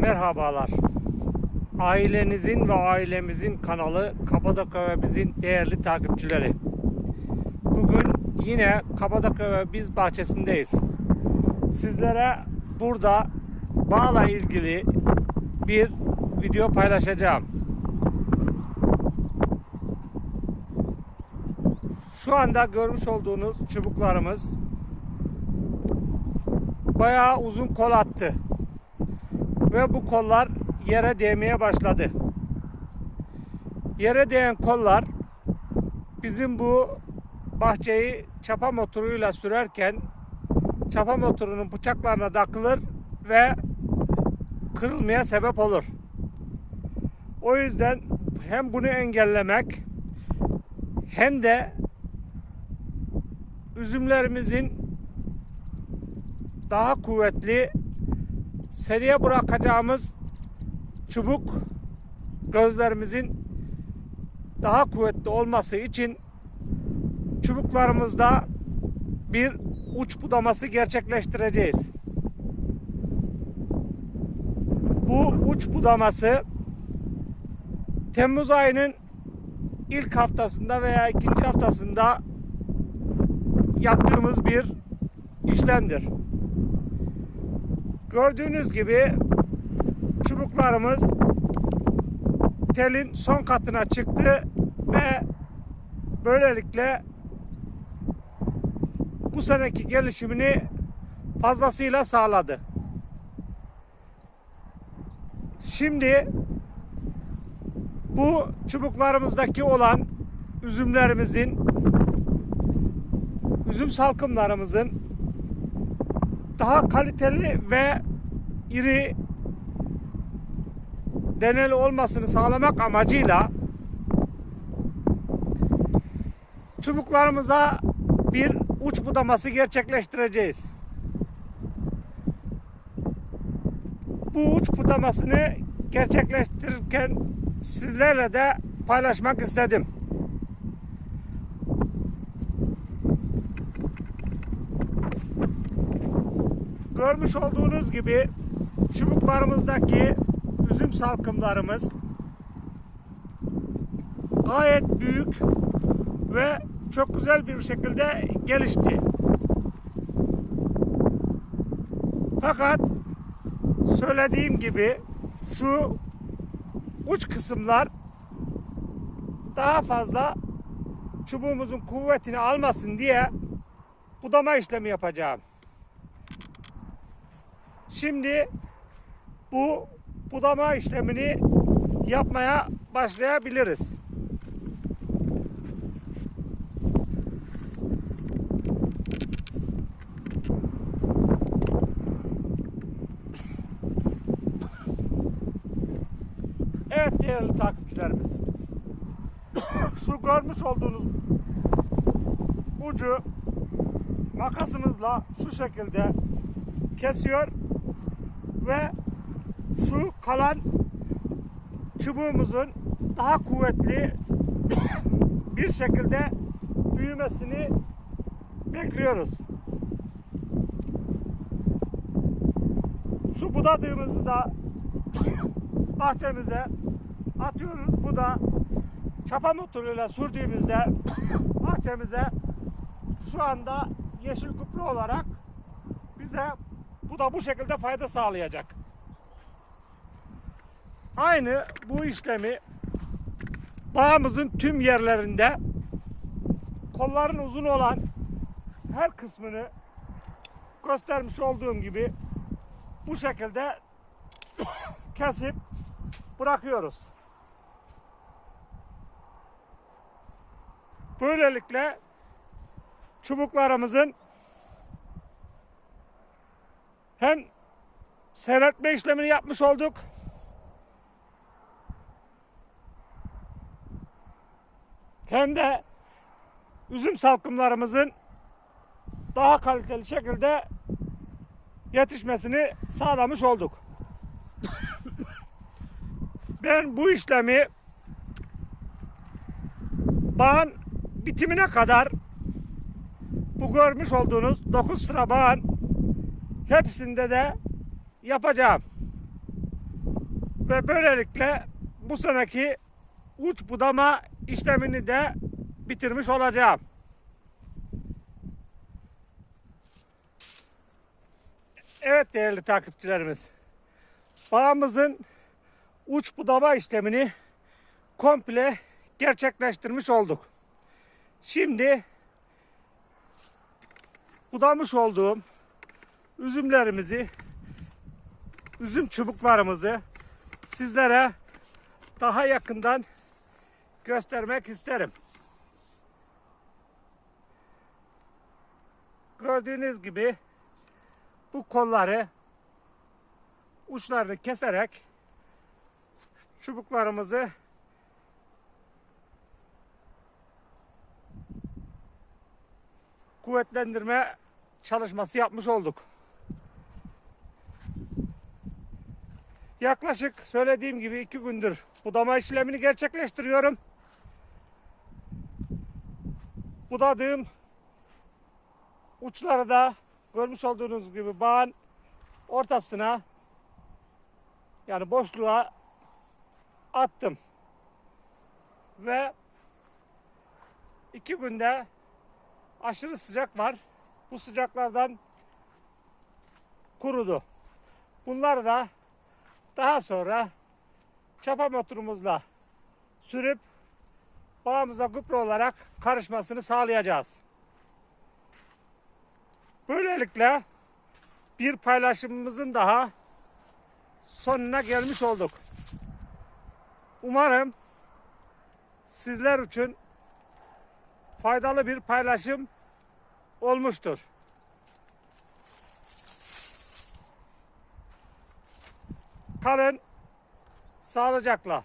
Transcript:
Merhabalar. Ailenizin ve ailemizin kanalı Kapadokya ve bizin değerli takipçileri. Bugün yine Kapadokya ve biz bahçesindeyiz. Sizlere burada bağla ilgili bir video paylaşacağım. Şu anda görmüş olduğunuz çubuklarımız bayağı uzun kol attı ve bu kollar yere değmeye başladı. Yere değen kollar bizim bu bahçeyi çapa motoruyla sürerken çapa motorunun bıçaklarına takılır ve kırılmaya sebep olur. O yüzden hem bunu engellemek hem de üzümlerimizin daha kuvvetli seriye bırakacağımız çubuk gözlerimizin daha kuvvetli olması için çubuklarımızda bir uç budaması gerçekleştireceğiz. Bu uç budaması Temmuz ayının ilk haftasında veya ikinci haftasında yaptığımız bir işlemdir. Gördüğünüz gibi çubuklarımız telin son katına çıktı ve böylelikle bu seneki gelişimini fazlasıyla sağladı. Şimdi bu çubuklarımızdaki olan üzümlerimizin üzüm salkımlarımızın daha kaliteli ve iri deneli olmasını sağlamak amacıyla çubuklarımıza bir uç budaması gerçekleştireceğiz. Bu uç budamasını gerçekleştirirken sizlerle de paylaşmak istedim. Görmüş olduğunuz gibi çubuklarımızdaki üzüm salkımlarımız gayet büyük ve çok güzel bir şekilde gelişti. Fakat söylediğim gibi şu uç kısımlar daha fazla çubuğumuzun kuvvetini almasın diye budama işlemi yapacağım. Şimdi bu budama işlemini yapmaya başlayabiliriz. Evet değerli takipçilerimiz. Şu görmüş olduğunuz ucu makasımızla şu şekilde kesiyor ve şu kalan çubuğumuzun daha kuvvetli bir şekilde büyümesini bekliyoruz. Şu budadığımızı da bahçemize atıyoruz. Bu da çapa motoruyla sürdüğümüzde bahçemize şu anda yeşil gübre olarak bize da bu şekilde fayda sağlayacak. Aynı bu işlemi bağımızın tüm yerlerinde kolların uzun olan her kısmını göstermiş olduğum gibi bu şekilde kesip bırakıyoruz. Böylelikle çubuklarımızın hem seyretme işlemini yapmış olduk. Hem de üzüm salkımlarımızın daha kaliteli şekilde yetişmesini sağlamış olduk. ben bu işlemi bağın bitimine kadar bu görmüş olduğunuz 9 sıra bağın hepsinde de yapacağım. Ve böylelikle bu seneki uç budama işlemini de bitirmiş olacağım. Evet değerli takipçilerimiz. Bağımızın uç budama işlemini komple gerçekleştirmiş olduk. Şimdi budamış olduğum üzümlerimizi, üzüm çubuklarımızı sizlere daha yakından göstermek isterim. Gördüğünüz gibi bu kolları uçlarını keserek çubuklarımızı kuvvetlendirme çalışması yapmış olduk. Yaklaşık söylediğim gibi iki gündür budama işlemini gerçekleştiriyorum. Budadığım uçları da görmüş olduğunuz gibi bağın ortasına yani boşluğa attım. Ve iki günde aşırı sıcak var. Bu sıcaklardan kurudu. Bunları da daha sonra çapa motorumuzla sürüp bağımıza gübre olarak karışmasını sağlayacağız. Böylelikle bir paylaşımımızın daha sonuna gelmiş olduk. Umarım sizler için faydalı bir paylaşım olmuştur. Kalın sağlıcakla.